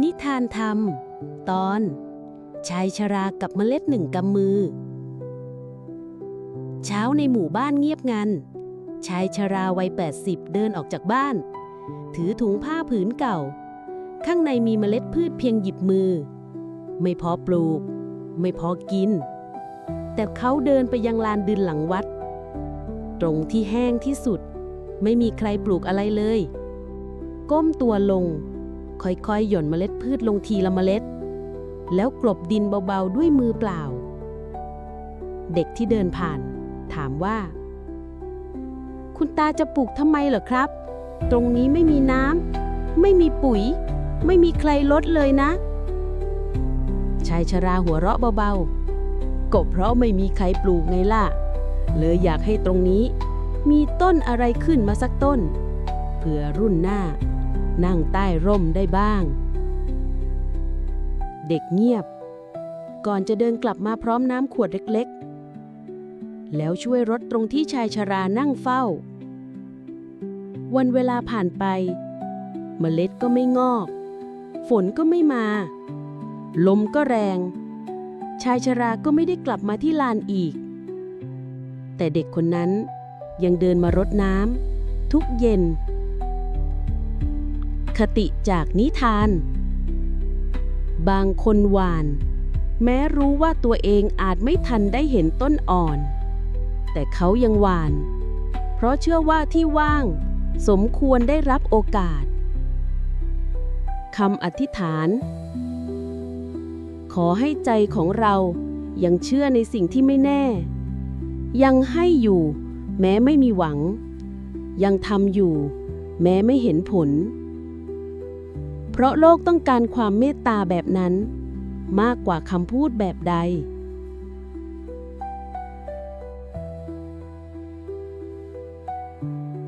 นิทานธรรม ตอน ชายชรากับเมล็ดหนึ่งกำมือ เช้าในหมู่บ้านเงียบงัน ชายชราวัย 80 เดินออกจากบ้าน ถือถุงผ้าผืนเก่า ข้างในมีเมล็ดพืชเพียงหยิบมือ ไม่พอปลูก ไม่พอกิน แต่เขาเดินไปยังลานดินหลังวัด ตรงที่แห้งที่สุด ไม่มีใครปลูกอะไรเลย ก้มตัวลง ค่อยๆ หย่อนเมล็ดพืชลงทีละเมล็ด แล้วกลบดินเบาๆด้วยมือเปล่า เด็กที่เดินผ่าน ถามว่า คุณตาจะปลูกทำไมเหรอครับ ตรงนี้ไม่มีน้ำไม่มีปุ๋ย ไม่มีใครลดเลยนะ ชายชราหัวเราะเบาๆ ก็เพราะไม่มีใครปลูกไงล่ะ เลยอยากให้ตรงนี้ มีต้นอะไรขึ้นมาสักต้น เผื่อรุ่นหน้า นั่งใต้ร่มได้บ้าง เด็กเงียบ ก่อนจะเดินกลับมาพร้อมน้ำขวดเล็กๆ แล้วช่วยรถตรงที่ชายชรานั่งเฝ้า วันเวลาผ่านไป เมล็ดก็ไม่งอก ฝนก็ไม่มา ลมก็แรง ชายชราก็ไม่ได้กลับมาที่ลานอีก แต่เด็กคนนั้นยังเดินมารดน้ำทุกเย็น คติจากนิทาน บางคนหวาน แม้รู้ว่าตัวเองอาจไม่ทันได้เห็นต้นอ่อน แต่เขายังหวาน เพราะเชื่อว่าที่ว่าง สมควรได้รับโอกาสคำอธิษฐาน ขอให้ใจของเรายังเชื่อในสิ่งที่ไม่แน่ ยังให้อยู่ แม้ไม่มีหวัง ยังทำอยู่ แม้ไม่เห็นผล เพราะโลกต้องการความเมตตาแบบนั้น มากกว่าคำพูดแบบใด